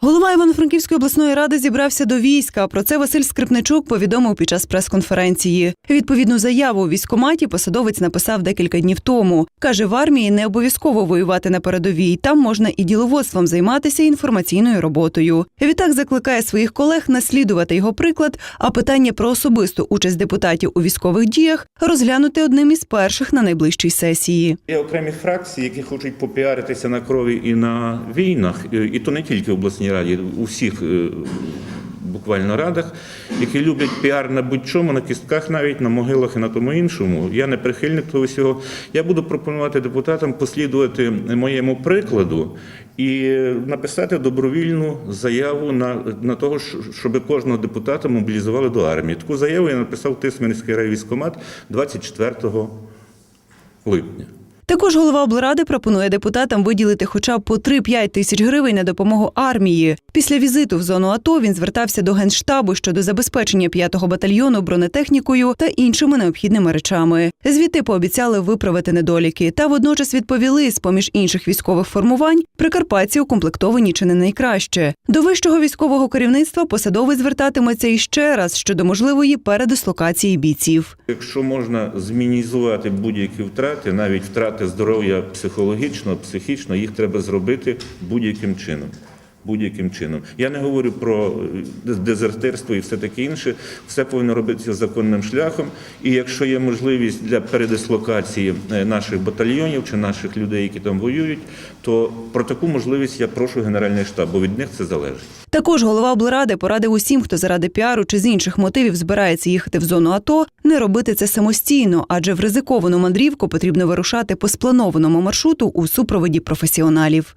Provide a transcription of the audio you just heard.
Голова Івано-Франківської обласної ради зібрався до війська. Про це Василь Скрипничук повідомив під час прес-конференції. Відповідну заяву у військкоматі посадовець написав декілька днів тому. Каже, в армії не обов'язково воювати на передовій. Там можна і діловодством займатися інформаційною роботою. Відтак закликає своїх колег наслідувати його приклад, а питання про особисту участь депутатів у військових діях розглянути одним із перших на найближчій сесії. Є окремі фракції, які хочуть попіаритися на крові і на війнах, і то не тільки в обласній раді, у всіх е, буквально радах, які люблять піар на будь-чому, на кістках, навіть на могилах і на тому іншому. Я не прихильник того всього. Я буду пропонувати депутатам послідувати моєму прикладу і написати добровільну заяву на, на того, щоб кожного депутата мобілізували до армії. Таку заяву я написав Тисменський райвійськкомат 24 липня. Також голова облради пропонує депутатам виділити хоча б по 3-5 тисяч гривень на допомогу армії. Після візиту в зону АТО він звертався до генштабу щодо забезпечення 5-го батальйону бронетехнікою та іншими необхідними речами. Звідти пообіцяли виправити недоліки та водночас відповіли з поміж інших військових формувань прикарпатці укомплектовані чи не найкраще. До вищого військового керівництва посадовець звертатиметься іще раз щодо можливої передислокації бійців. Якщо можна змінізувати будь-які втрати, навіть втрати здоров'я психологічно, психічно, їх треба зробити будь-яким чином. Будь-яким чином. Я не говорю про е, дезертирство і все таке інше. Все повинно робитися законним шляхом. І якщо є можливість для передислокації е, наших батальйонів чи наших людей, які там воюють, то про таку можливість я прошу Генеральний штаб, бо від них це залежить. Також голова облради порадив усім, хто заради піару чи з інших мотивів збирається їхати в зону АТО, не робити це самостійно, адже в ризиковану мандрівку потрібно вирушати по спланованому маршруту у супроводі професіоналів.